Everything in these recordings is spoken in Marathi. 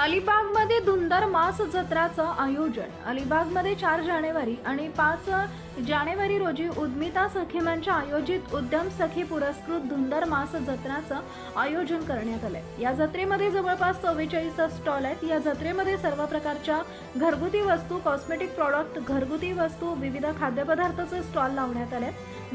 अलिबागमध्ये धुंदर मास जत्राचं आयोजन. अलिबागमध्ये चार जानेवारी आणि पाच जानेवारी रोजी उद्मिता सखीमांच्या आयोजित उद्यम सखी पुरस्कृत धुंदर मास जत्राचं आयोजन करण्यात आलंय. या जत्रेमध्ये जवळपास चव्वेचाळीस स्टॉल आहेत. या जत्रेमध्ये सर्व प्रकारच्या घरगुती वस्तू कॉस्मेटिक प्रॉडक्ट घरगुती वस्तू विविध खाद्यपदार्थाचे स्टॉल लावण्यात आले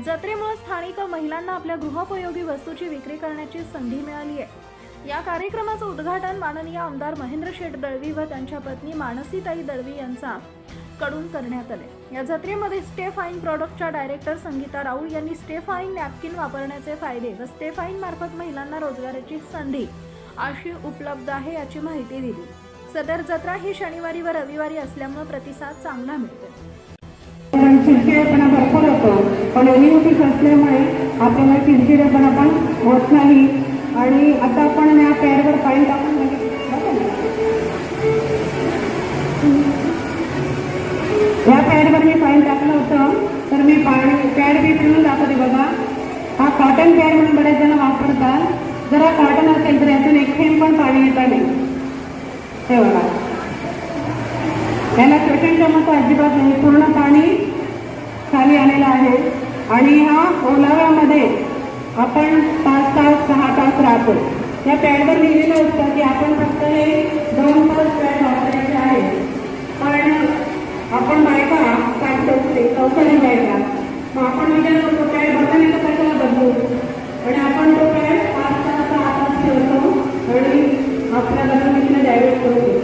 जत्रेमुळे स्थानिक महिलांना आपल्या गृहोपयोगी वस्तूची विक्री करण्याची संधी मिळाली आहे. या कार्यक्रमाचं उद्घाटन माननीय आमदार महेंद्र शेठ दळवी व त्यांच्या पत्नी मानसीताई दळवी यांचा कडून करण्यात आले. या जत्रेमध्ये स्टेफाईन प्रॉडक्टच्या डायरेक्टर संगीता राऊळ यांनी स्टेफाईन नॅपकिन वापरण्याचे फायदे व स्टेफाईन मार्फत महिलांना रोजगाराची संधी अशी उपलब्ध आहे याची माहिती दिली. सदर जत्रा ही शनिवारी व रविवारी असल्यामुळे प्रतिसाद चांगला मिळतो चिडचिडेपणा भरपूर होतो पण इम्युनिटीस असल्यामुळे आपल्याला चिडचिडेपणा पण होत नाही. आणि आता आपण या पॅरवर पाणी टाकून म्हणजे- या पॅडवर मी पाणी टाकलं होतं तर मी पाणी पॅड बी पिळून दाखवते बघा हा कॉटन पॅड म्हणून बरेच जण वापरतात. जर हा कॉटन असेल तर यातून एक थेंब पण पाणी येत नाही. हे बघा. याला सेकंड चमचा अजिबात नाही. पूर्ण पाणी खाली आलेलं आहे. आणि हा ओलाव्यामध्ये आपण पाच तास आहोत या पॅडवर लिहिलेलं असतं की आपण फक्त हे दोन पाच पॅड वापरायचे आहे पण आपण बायका काय ते अवकाळी बायका मग आपण विचार करतो पॅड बघायला तर कशाला बदलू आणि आपण तो पॅड पाच तास आपण ठेवतो आणि आपल्या बदलून डायव्हर्ट करतो.